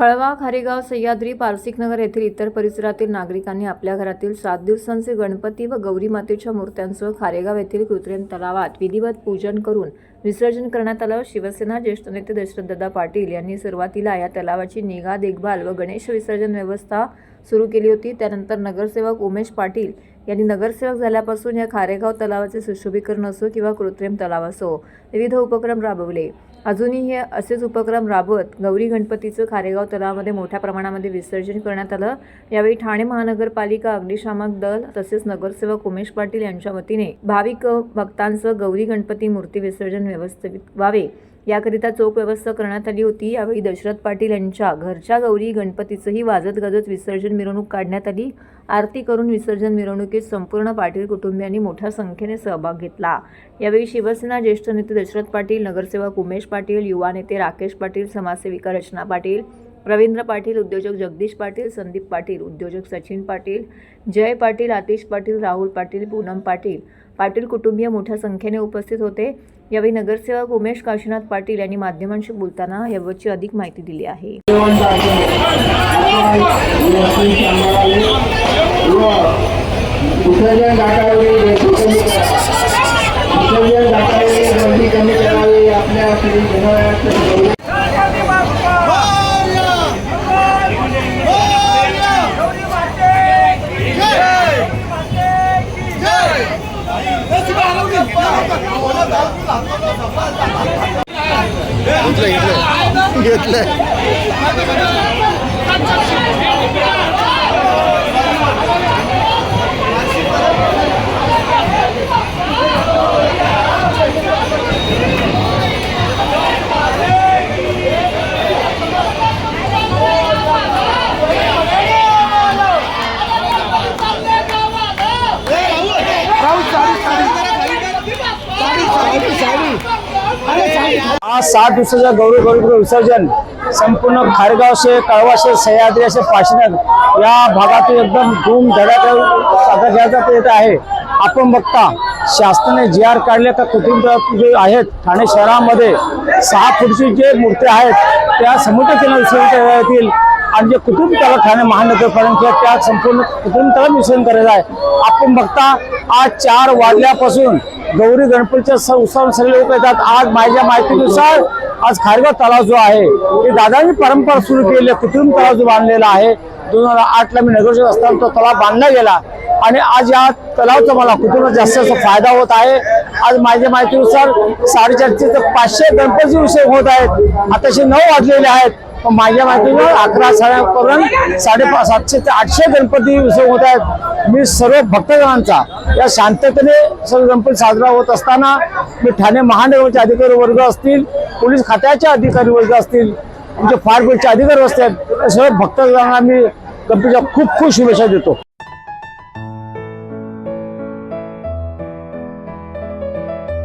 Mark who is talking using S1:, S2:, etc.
S1: कळवा खारेगाव सह्याद्री पारसिकनगर येथील इतर परिसरातील नागरिकांनी आपल्या घरातील सात दिवसांचे गणपती व गौरी मातेच्या मूर्त्यांसह खारेगाव येथील कृत्रिम तलावात विधिवत पूजन करून विसर्जन करण्यात आलं. शिवसेना ज्येष्ठ नेते दशरथदादा पाटील यांनी सुरुवातीला या तलावाची निगा देखभाल व गणेश विसर्जन व्यवस्था सुरू केली होती. त्यानंतर नगरसेवक उमेश पाटील यांनी नगरसेवक झाल्यापासून या खारेगाव तलावाचे सुशोभीकरण असो किंवा कृत्रिम तलाव असो विविध उपक्रम राबवले. अजूनही हे असेच उपक्रम राबवत गौरी गणपतीचं खारेगाव तलावामध्ये मोठ्या प्रमाणामध्ये विसर्जन करण्यात आलं. यावेळी ठाणे महानगरपालिका अग्निशामक दल तसेच नगरसेवक उमेश पाटील यांच्या वतीने भाविक भक्तांचं गौरी गणपती मूर्ती विसर्जन व्यवस्थित व्हावे. याकरिता चोख व्यवस्था करण्यात आली होती. यावेळी दशरथ पाटील यांच्या घरच्या गौरी गणपतीचंही वाजत गाजत विसर्जन मिरवणूक काढण्यात आली. आरती करून विसर्जन मिरवणुकीत संपूर्ण पाटील कुटुंबियांनी मोठ्या संख्येने सहभाग घेतला. यावेळी शिवसेना ज्येष्ठ नेते दशरथ पाटील नगरसेवक उमेश पाटील युवा नेते राकेश पाटील समाजसेविका रचना पाटील रवींद्र पाटील उद्योजक जगदीश पाटील संदीप पाटील उद्योजक सचिन पाटील जय पाटील आतिश पाटील राहुल पाटील पूनम पाटील. पाटील कुटुंबीय मोठ्या संख्येने उपस्थित होते. यावेळी नगरसेवक उमेश काशीनाथ पाटील यांनी माध्यमांशी बोलताना याबाबतची अधिक माहिती दिली आहे.
S2: आपल्या श्री गणरायाचं
S3: सात दिवसाच्या गौरव गौरी विसर्जन. संपूर्ण खारगाव से कळवा सह्याद्री असे पाचनग या भागातून एकदम धूम धडाका साजरा घ्यायचा येत आहे. आपण बघता शासनाने जी आर काढले तर कुटुंब जे आहेत ठाणे शहरामध्ये सहा फुटची जे मूर्त्या आहेत त्या समुद्र किनारी विसर्जन करण्यात येतील. आणि जे कुटुंब तलाव ठाणे महानगरपालिका त्या संपूर्ण कुटुंब तलाव विसर्जन करायचं आहे. आपण बघता आज चार वाजल्यापासून गौरी गणपतीच्या स- उत्सवात सगळे लोक येतात. आज माझ्या माहितीनुसार आज खारगाव तलाव जो आहे ते दादांनी परंपरा सुरू केली आहे कृत्रिम तलाव जो बांधलेला आहे दोन हजार आठला मी नगरसेवक असताना तो तलाव बांधला गेला. आणि आज या तलावचा मला कुटुंबात जास्त जास्त फायदा होत आहे. आज माझ्या माहितीनुसार साडेचारशे ते पाचशे गणपती उत्सव होत आहेत. आताशे नऊ वाजलेले आहेत. माझ्या माहितीनं अकरा साड्यापर्यंत साडेपाच सातशे ते आठशे गणपती उत्सव होत आहेत. मी सर्व भक्तजनांचा या शांततेने सर्व गणपती साजरा होत असताना मी ठाणे महानगरचे अधिकारी वर्ग असतील पोलीस खात्याचे अधिकारी वर्ग असतील आमचे फायर ब्रिगेडचे अधिकारी असतात सर्व भक्तजनांना मी गणपतीच्या खूप खूप शुभेच्छा देतो.